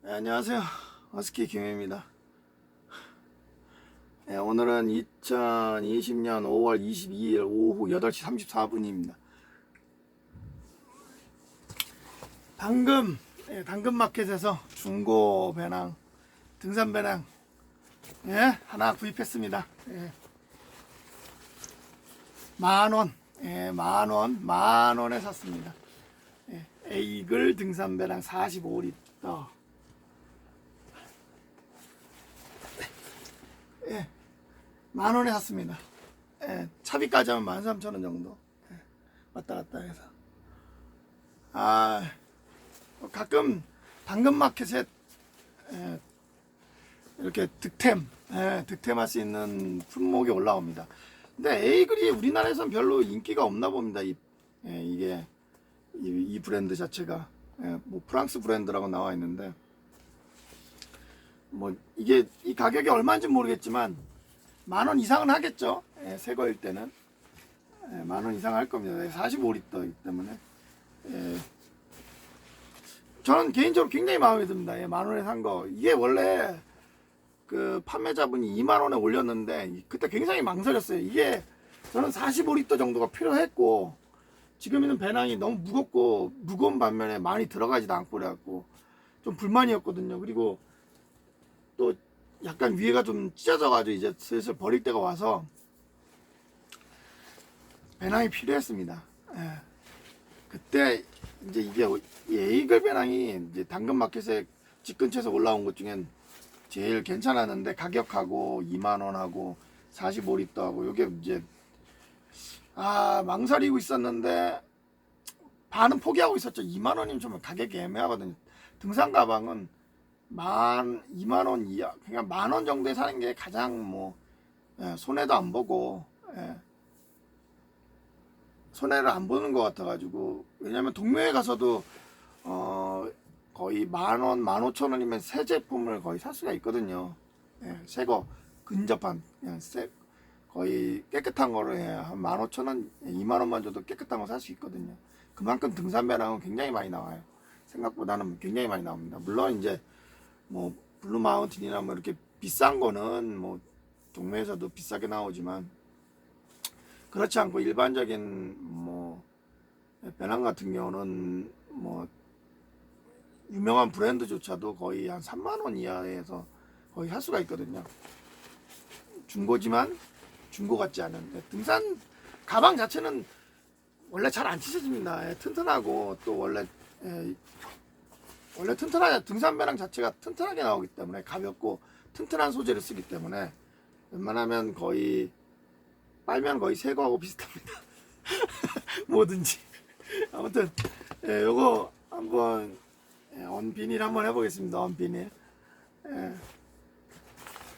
네, 안녕하세요. 허스키 김혜입니다. 네, 오늘은 2020년 5월 22일 오후 8시 34분입니다. 방금 예, 당근마켓에서 중고 배낭, 등산 배낭 예, 하나 구입했습니다. 예. 만 원, 예, 만 원, 만 원에 샀습니다. 예, 에이글 등산 배낭 45리터. 예, 만 원에 샀습니다. 예, 차비까지 하면 만 삼천 원 정도. 예, 왔다 갔다 해서. 아, 가끔 당근마켓에 예, 이렇게 득템, 예, 득템할 수 있는 품목이 올라옵니다. 근데 에이글이 우리나라에선 별로 인기가 없나 봅니다. 이, 예, 이게 이, 이 브랜드 자체가 예, 뭐 프랑스 브랜드라고 나와 있는데 뭐 이게 이 가격이 얼마인지 모르겠지만 만 원 이상은 하겠죠. 예, 새 거일 때는 예, 만원 이상 할 겁니다. 45리터이기 때문에 예, 저는 개인적으로 굉장히 마음에 듭니다. 예, 만 원에 산 거. 이게 원래 그 판매자분이 2만 원에 올렸는데 그때 굉장히 망설였어요. 이게 저는 45리터 정도가 필요했고 지금 있는 배낭이 너무 무겁고 무거운 반면에 많이 들어가지도 않고 그래갖고 좀 불만이었거든요. 그리고 또 약간 위에가 좀 찢어져가지고 이제 슬슬 버릴 때가 와서 배낭이 필요했습니다. 예. 그때 이제 이게 이 에이글 배낭이 이제 당근 마켓에 집 근처에서 올라온 것 중엔 제일 괜찮았는데 가격하고 2만 원하고 45리터 하고 이게 이제 아 망설이고 있었는데 반은 포기하고 있었죠. 2만 원이면 좀 가격이 애매하거든요. 등산 가방은 만 2만 원 이하 그냥 만원 정도에 사는 게 가장 뭐 예, 손해도 안 보고 예, 손해를 안 보는 것 같아가지고 왜냐면 동묘에 가서도 어 거의 만 원, 만 오천 원이면 새 제품을 거의 살 수가 있거든요. 예, 새거 근접한 그냥 새 거의 깨끗한 거를 예, 한만 오천 원, 이만 원만 줘도 깨끗한 거 살 수 있거든요. 그만큼 등산 배낭은 굉장히 많이 나와요. 생각보다는 굉장히 많이 나옵니다. 물론 이제 뭐 블루 마운틴이나 뭐 이렇게 비싼 거는 뭐 동네에서도 비싸게 나오지만 그렇지 않고 일반적인 뭐 배낭 같은 경우는 뭐 유명한 브랜드조차도 거의 한 3만 원 이하에서 거의 할 수가 있거든요. 중고지만 중고 같지 않은 네, 등산 가방 자체는 원래 잘 안 찢어집니다. 예, 튼튼하고 또 원래 예, 원래 튼튼하게 등산 배낭 자체가 튼튼하게 나오기 때문에 가볍고 튼튼한 소재를 쓰기 때문에 웬만하면 거의 빨면 거의 새 거하고 비슷합니다. 뭐든지 아무튼 예, 요거 한번 예, 언비닐 한번 해보겠습니다. 언비닐. 예.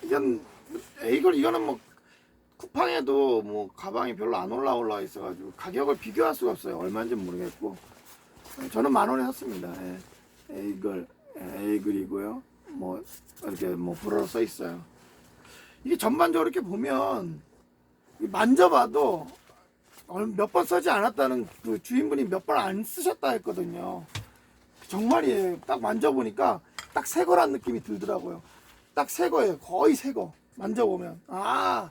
이건 이걸 이거는 뭐 쿠팡에도 뭐 가방이 별로 안 올라 올라 있어가지고 가격을 비교할 수가 없어요. 얼마인지 모르겠고 예, 저는 만 원에 샀습니다. 예. 에이글 에이글이고요. 뭐 이렇게 뭐 불어로 써 있어요. 이게 전반적으로 이렇게 보면 만져봐도 몇 번 쓰지 않았다는 그 주인분이 몇 번 안 쓰셨다 했거든요. 정말이에요. 딱 만져보니까 딱 새 거란 느낌이 들더라고요. 딱 새 거예요. 거의 새 거. 만져보면. 아,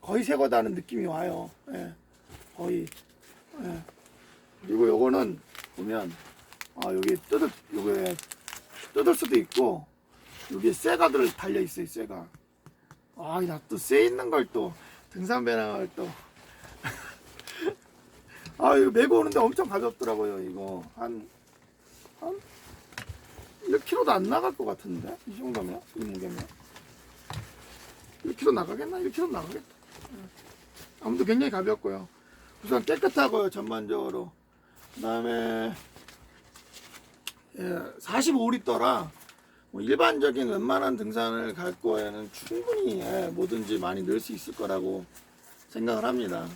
거의 새 거다는 느낌이 와요. 예. 거의. 예. 그리고 요거는 보면, 아, 여기 뜯을, 요게 뜯을 수도 있고, 여기 쇠가들 달려 있어요, 쇠가. 아, 나 또 쇠 있는 걸 또, 등산 배낭을 또. 아, 이거 메고 오는데 엄청 가볍더라고요, 이거. 한, 한 1kg도 안 나갈 것 같은데? 이 정도면? 이 무게면? 1kg 나가겠나? 1kg 나가겠다. 예. 아무튼 굉장히 가볍고요. 우선 깨끗하고요, 전반적으로. 그 다음에, 예, 45리터라, 뭐 일반적인 웬만한 등산을 갈 거에는 충분히 예, 뭐든지 많이 넣을 수 있을 거라고 생각을 합니다.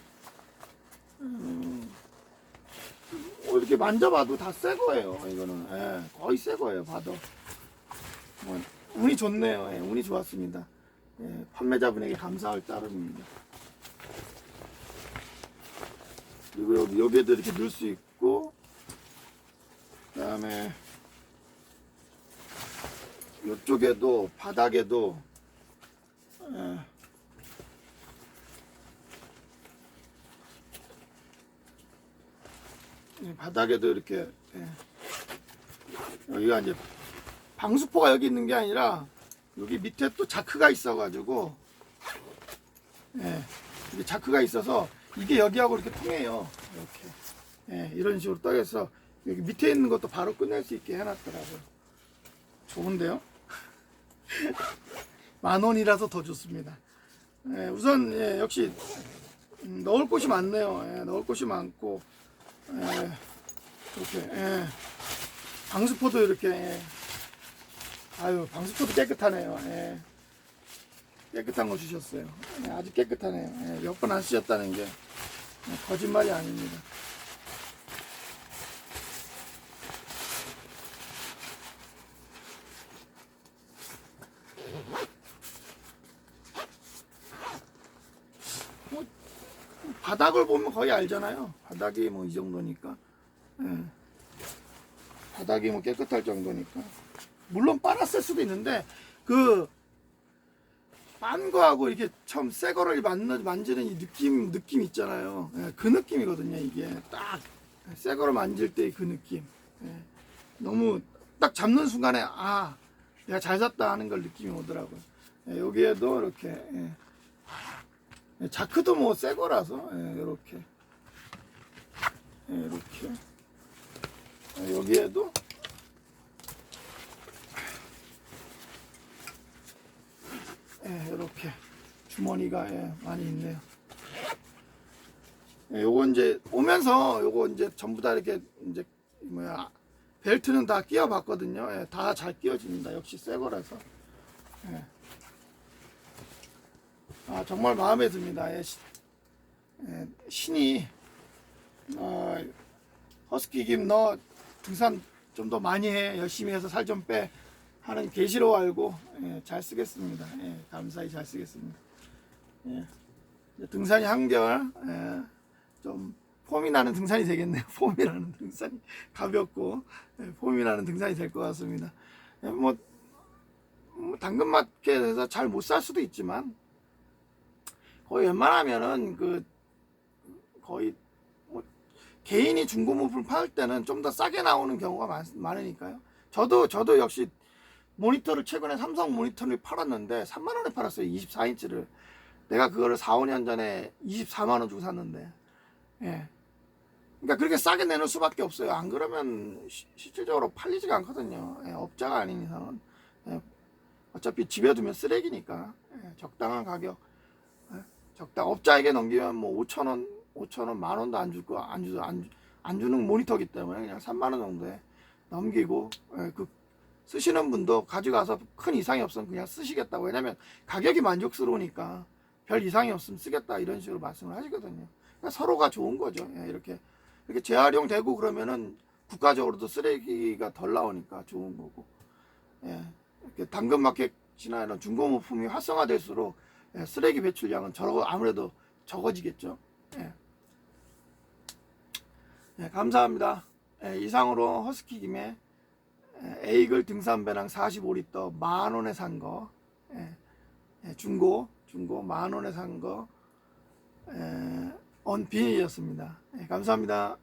음, 뭐 이렇게 만져봐도 다 새 거예요. 이거는 예, 거의 새 거예요. 봐도 뭐, 운이 좋네요. 예, 운이 좋았습니다. 예, 판매자분에게 감사할 따름입니다. 그리고 여기 여기에도 이렇게 넣을 수 있고, 그 다음에 이쪽에도 바닥에도 예. 이 바닥에도 이렇게 예. 여기가 이제 방수포가 여기 있는 게 아니라 여기 밑에 또 자크가 있어가지고 예, 이게 자크가 있어서 이게 여기하고 이렇게 통해요. 이렇게 예, 이런 식으로 떠서 여기 밑에 있는 것도 바로 끝낼 수 있게 해놨더라고요. 좋은데요? 만 원이라서 더 좋습니다. 예, 우선 예, 역시 음, 넣을 곳이 많네요. 예, 넣을 곳이 많고 예, 이렇게 예, 방수포도 이렇게 예. 아유 방수포도 깨끗하네요. 예. 깨끗한 거 주셨어요. 예, 아주 깨끗하네요. 예, 몇 번 안 쓰셨다는 게 예, 거짓말이 아닙니다. 뭐, 바닥을 보면 거의 알잖아요. 바닥이 뭐 이 정도니까. 예. 바닥이 뭐 깨끗할 정도니까. 물론 빨았을 수도 있는데 그 빤 거하고 이렇게 처음 새 거를 만지는 이 느낌 느낌 있잖아요. 예, 그 느낌이거든요. 이게 딱 새 거를 만질 때 그 느낌. 예, 너무 딱 잡는 순간에 아 내가 잘 샀다 하는 걸 느낌이 오더라고요. 예, 여기에도 이렇게 예. 예, 자크도 뭐 새 거라서 예, 이렇게 예, 이렇게 예, 여기에도 예, 이렇게 주머니가 예, 많이 있네요. 예, 요거 이제 오면서 요거 이제 전부 다 이렇게 이제 뭐야 벨트는 다 끼워봤거든요. 예, 다잘 끼워집니다. 역시 새 거라서. 예. 아 정말 마음에 듭니다. 예, 시- 예, 신이 어, 허스키 김 너 등산 좀 더 많이 해 열심히 해서 살 좀 빼 하는 계시로 알고 예, 잘 쓰겠습니다. 예, 감사히 잘 쓰겠습니다. 예, 등산이 한결 예, 좀 폼이 나는 등산이 되겠네요. 폼이 나는 등산이 가볍고 예, 폼이 나는 등산이 될 것 같습니다. 예, 뭐, 뭐 당근마켓에서 잘 못 살 수도 있지만 거의 웬만하면은 그 거의 뭐 개인이 중고 물품 팔 때는 좀 더 싸게 나오는 경우가 많, 많으니까요. 저도 저도 역시 모니터를 최근에 삼성 모니터를 팔았는데 3만 원에 팔았어요. 24인치를. 내가 그거를 4, 5년 전에 24만 원 주고 샀는데. 예. 그러니까 그렇게 싸게 내놓을 수밖에 없어요. 안 그러면 시- 실질적으로 팔리지가 않거든요. 예, 업자가 아닌 이상은. 예, 어차피 집에 두면 쓰레기니까. 예, 적당한 가격. 예, 적당 업자에게 넘기면 뭐 5천 원, 5천 원, 만 원도 안 주고 안 주, 안, 주- 안 주는 모니터기 때문에 그냥 3만 원 정도에 넘기고 예, 그 쓰시는 분도 가져가서 큰 이상이 없으면 그냥 쓰시겠다고 왜냐면 가격이 만족스러우니까 별 이상이 없으면 쓰겠다 이런 식으로 말씀을 하시거든요. 그러니까 서로가 좋은 거죠. 예, 이렇게 이렇게 재활용되고 그러면은 국가적으로도 쓰레기가 덜 나오니까 좋은 거고. 예, 이렇게 당근마켓이나 이런 중고물품이 활성화될수록 예, 쓰레기 배출량은 저 아무래도 적어지겠죠. 예. 예, 감사합니다. 예, 이상으로 허스키 김에 예, 에이글 등산 배낭 45리터 만 원에 산 거, 예, 예, 중고 중고 만 원에 산 거, 예, 언빈이었습니다. 예, 감사합니다.